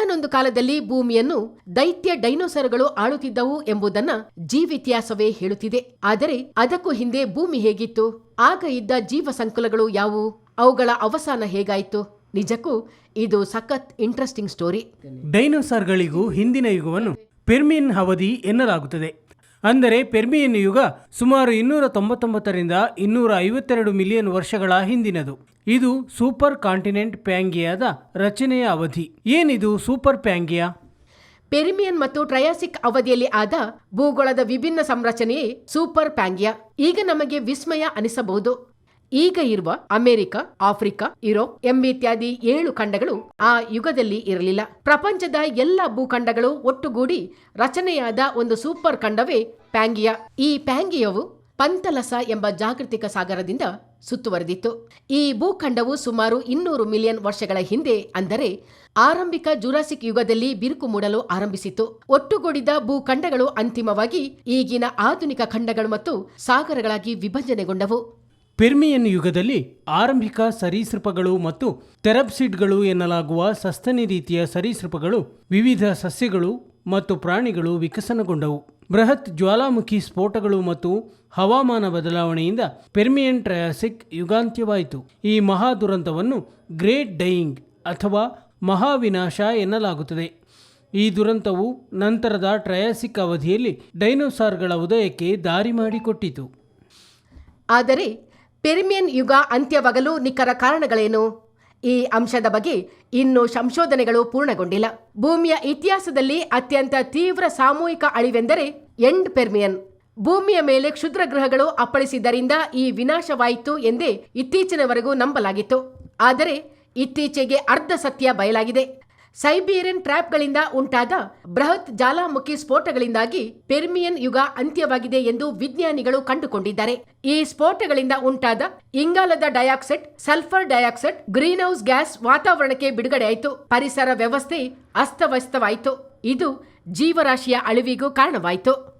ಒಂದಾನೊಂದು ಕಾಲದಲ್ಲಿ ಭೂಮಿಯನ್ನು ದೈತ್ಯ ಡೈನೋಸರ್ಗಳು ಆಳುತ್ತಿದ್ದವು ಎಂಬುದನ್ನ ಜೀವಿತಿಹಾಸವೇ ಹೇಳುತ್ತಿದೆ. ಆದರೆ ಅದಕ್ಕೂ ಹಿಂದೆ ಭೂಮಿ ಹೇಗಿತ್ತು? ಆಗ ಇದ್ದ ಜೀವ ಸಂಕುಲಗಳು ಯಾವುವು? ಅವುಗಳ ಅವಸಾನ ಹೇಗಾಯಿತು? ನಿಜಕ್ಕೂ ಇದು ಸಖತ್ ಇಂಟ್ರೆಸ್ಟಿಂಗ್ ಸ್ಟೋರಿ. ಡೈನೋಸಾರ್ಗಳಿಗೂ ಹಿಂದಿನ ಯುಗವನ್ನು ಪಿರ್ಮಿನ್ ಅವಧಿ ಎನ್ನಲಾಗುತ್ತದೆ. ಅಂದರೆ ಪೆರ್ಮಿಯನ್ ಯುಗ ಸುಮಾರು ಇನ್ನೂರ ತೊಂಬತ್ತೊಂಬತ್ತರಿಂದ ಇನ್ನೂರ ಐವತ್ತೆರಡು ಮಿಲಿಯನ್ ವರ್ಷಗಳ ಹಿಂದಿನದು. ಇದು ಸೂಪರ್ ಕಾಂಟಿನೆಂಟ್ ಪ್ಯಾಂಗಿಯಾದ ರಚನೆಯ ಅವಧಿ. ಏನಿದು ಸೂಪರ್ ಪ್ಯಾಂಗಿಯಾ? ಪೆರಿಮಿಯನ್ ಮತ್ತು ಟ್ರಯಾಸಿಕ್ ಅವಧಿಯಲ್ಲಿ ಆದ ಭೂಗೋಳದ ವಿಭಿನ್ನ ಸಂರಚನೆಯೇ ಸೂಪರ್ ಪ್ಯಾಂಗಿಯಾ. ಈಗ ನಮಗೆ ವಿಸ್ಮಯ ಅನಿಸಬಹುದು. ಈಗ ಇರುವ ಅಮೆರಿಕ, ಆಫ್ರಿಕಾ, ಯುರೋಪ್ ಎಂಬಿತ್ಯಾದಿ ಏಳು ಖಂಡಗಳು ಆ ಯುಗದಲ್ಲಿ ಇರಲಿಲ್ಲ. ಪ್ರಪಂಚದ ಎಲ್ಲ ಭೂಖಂಡಗಳು ಒಟ್ಟುಗೂಡಿ ರಚನೆಯಾದ ಒಂದು ಸೂಪರ್ ಖಂಡವೇ ಪ್ಯಾಂಗಿಯಾ. ಈ ಪ್ಯಾಂಗಿಯವು ಪಂತಲಸ ಎಂಬ ಜಾಗೃತಿಕ ಸಾಗರದಿಂದ ಸುತ್ತುವರೆದಿತ್ತು. ಈ ಭೂಖಂಡವು ಸುಮಾರು ಇನ್ನೂರು ಮಿಲಿಯನ್ ವರ್ಷಗಳ ಹಿಂದೆ ಅಂದರೆ ಆರಂಭಿಕ ಜುರಾಸಿಕ್ ಯುಗದಲ್ಲಿ ಬಿರುಕು ಮೂಡಲು ಆರಂಭಿಸಿತು ಒಟ್ಟುಗೂಡಿದ ಭೂಖಂಡಗಳು ಅಂತಿಮವಾಗಿ ಈಗಿನ ಆಧುನಿಕ ಖಂಡಗಳು ಮತ್ತು ಸಾಗರಗಳಾಗಿ ವಿಭಜನೆಗೊಂಡವು. ಪೆರ್ಮಿಯನ್ ಯುಗದಲ್ಲಿ ಆರಂಭಿಕ ಸರೀಸೃಪಗಳು ಮತ್ತು ತೆರಪ್ಸಿಡ್ಗಳು ಎನ್ನಲಾಗುವ ಸಸ್ತನಿ ರೀತಿಯ ಸರೀಸೃಪಗಳು ವಿವಿಧ ಸಸ್ಯಗಳು ಮತ್ತು ಪ್ರಾಣಿಗಳು ವಿಕಸನಗೊಂಡವು. ಬೃಹತ್ ಜ್ವಾಲಾಮುಖಿ ಸ್ಫೋಟಗಳು ಮತ್ತು ಹವಾಮಾನ ಬದಲಾವಣೆಯಿಂದ ಪೆರ್ಮಿಯನ್ ಟ್ರಯಾಸಿಕ್ ಯುಗಾಂತ್ಯವಾಯಿತು. ಈ ಮಹಾ ದುರಂತವನ್ನು ಗ್ರೇಟ್ ಡೈಯಿಂಗ್ ಅಥವಾ ಮಹಾವಿನಾಶ ಎನ್ನಲಾಗುತ್ತದೆ. ಈ ದುರಂತವು ನಂತರದ ಟ್ರಯಾಸಿಕ್ ಅವಧಿಯಲ್ಲಿ ಡೈನೋಸಾರ್ಗಳ ಉದಯಕ್ಕೆ ದಾರಿ ಮಾಡಿಕೊಟ್ಟಿತು. ಆದರೆ ಪೆರಿಮಿಯನ್ ಯುಗ ಅಂತ್ಯವಾಗಲು ನಿಖರ ಕಾರಣಗಳೇನು? ಈ ಅಂಶದ ಬಗ್ಗೆ ಇನ್ನೂ ಸಂಶೋಧನೆಗಳು ಪೂರ್ಣಗೊಂಡಿಲ್ಲ. ಭೂಮಿಯ ಇತಿಹಾಸದಲ್ಲಿ ಅತ್ಯಂತ ತೀವ್ರ ಸಾಮೂಹಿಕ ಅಳಿವೆಂದರೆ ಎಂಡ್ ಪೆರ್ಮಿಯನ್. ಭೂಮಿಯ ಮೇಲೆ ಕ್ಷುದ್ರ ಗ್ರಹಗಳು ಅಪ್ಪಳಿಸಿದ್ದರಿಂದ ಈ ವಿನಾಶವಾಯಿತು ಎಂದೇ ಇತ್ತೀಚಿನವರೆಗೂ ನಂಬಲಾಗಿತ್ತು. ಆದರೆ ಇತ್ತೀಚೆಗೆ ಅರ್ಧ ಸತ್ಯ ಬಯಲಾಗಿದೆ. ಸೈಬೀರಿಯನ್ ಟ್ರ್ಯಾಪ್ಗಳಿಂದ ಉಂಟಾದ ಬೃಹತ್ ಜಾಲಾಮುಖಿ ಸ್ಫೋಟಗಳಿಂದಾಗಿ ಪೆರ್ಮಿಯನ್ ಯುಗ ಅಂತ್ಯವಾಗಿದೆ ಎಂದು ವಿಜ್ಞಾನಿಗಳು ಕಂಡುಕೊಂಡಿದ್ದಾರೆ. ಈ ಸ್ಫೋಟಗಳಿಂದ ಉಂಟಾದ ಇಂಗಾಲದ dioxide sulphur dioxide greenhouse gas ವಾತಾವರಣಕ್ಕೆ ಬಿಡುಗಡೆಯಾಯಿತು. ಪರಿಸರ ವ್ಯವಸ್ಥೆ ಅಸ್ತವ್ಯಸ್ತವಾಯಿತು. ಇದು ಜೀವರಾಶಿಯ ಅಳಿವಿಗೂ ಕಾರಣವಾಯಿತು.